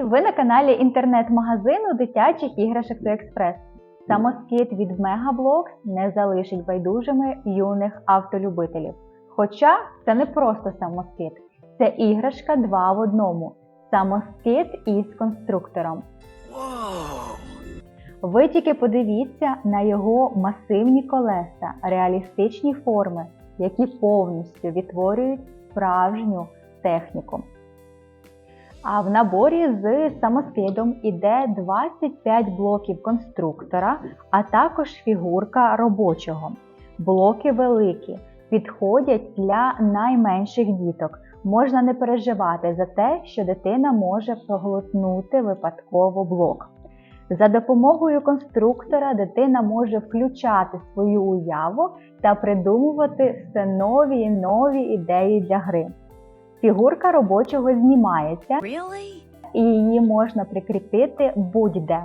Ви на каналі інтернет-магазину дитячих іграшок та експрес. Самоскид від Мегаблокс не залишить байдужими юних автолюбителів. Хоча це не просто самоскид, це іграшка два в одному. Самоскид із конструктором. Ви тільки подивіться на його масивні колеса, реалістичні форми, які повністю відтворюють справжню техніку. А в наборі з самоскидом іде 25 блоків конструктора, а також фігурка робочого. Блоки великі, підходять для найменших діток. Можна не переживати за те, що дитина може проглотнути випадково блок. За допомогою конструктора дитина може включати свою уяву та придумувати все нові і нові ідеї для гри. Фігурка робочого знімається Really? і її можна прикріпити будь-де.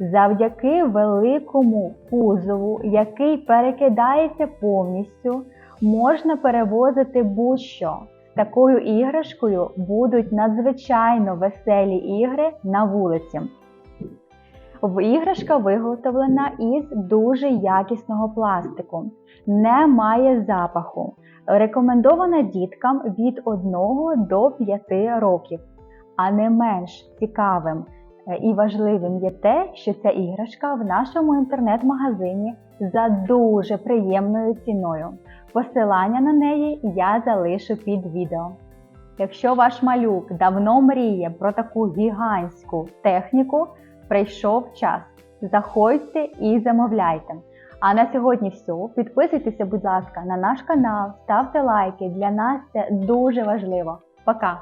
Завдяки великому кузову, який перекидається повністю, можна перевозити будь-що. Такою іграшкою будуть надзвичайно веселі ігри на вулиці. Іграшка виготовлена із дуже якісного пластику, не має запаху. Рекомендована діткам від 1 до 5 років. А не менш цікавим е, і важливим є те, що ця іграшка в нашому інтернет-магазині за дуже приємною ціною. Посилання на неї я залишу під відео. Якщо ваш малюк давно мріє про таку гігантську техніку, прийшов час. Заходьте і замовляйте. А на сьогодні все. Підписуйтеся, будь ласка, на наш канал, ставте лайки. Для нас це дуже важливо. Пока!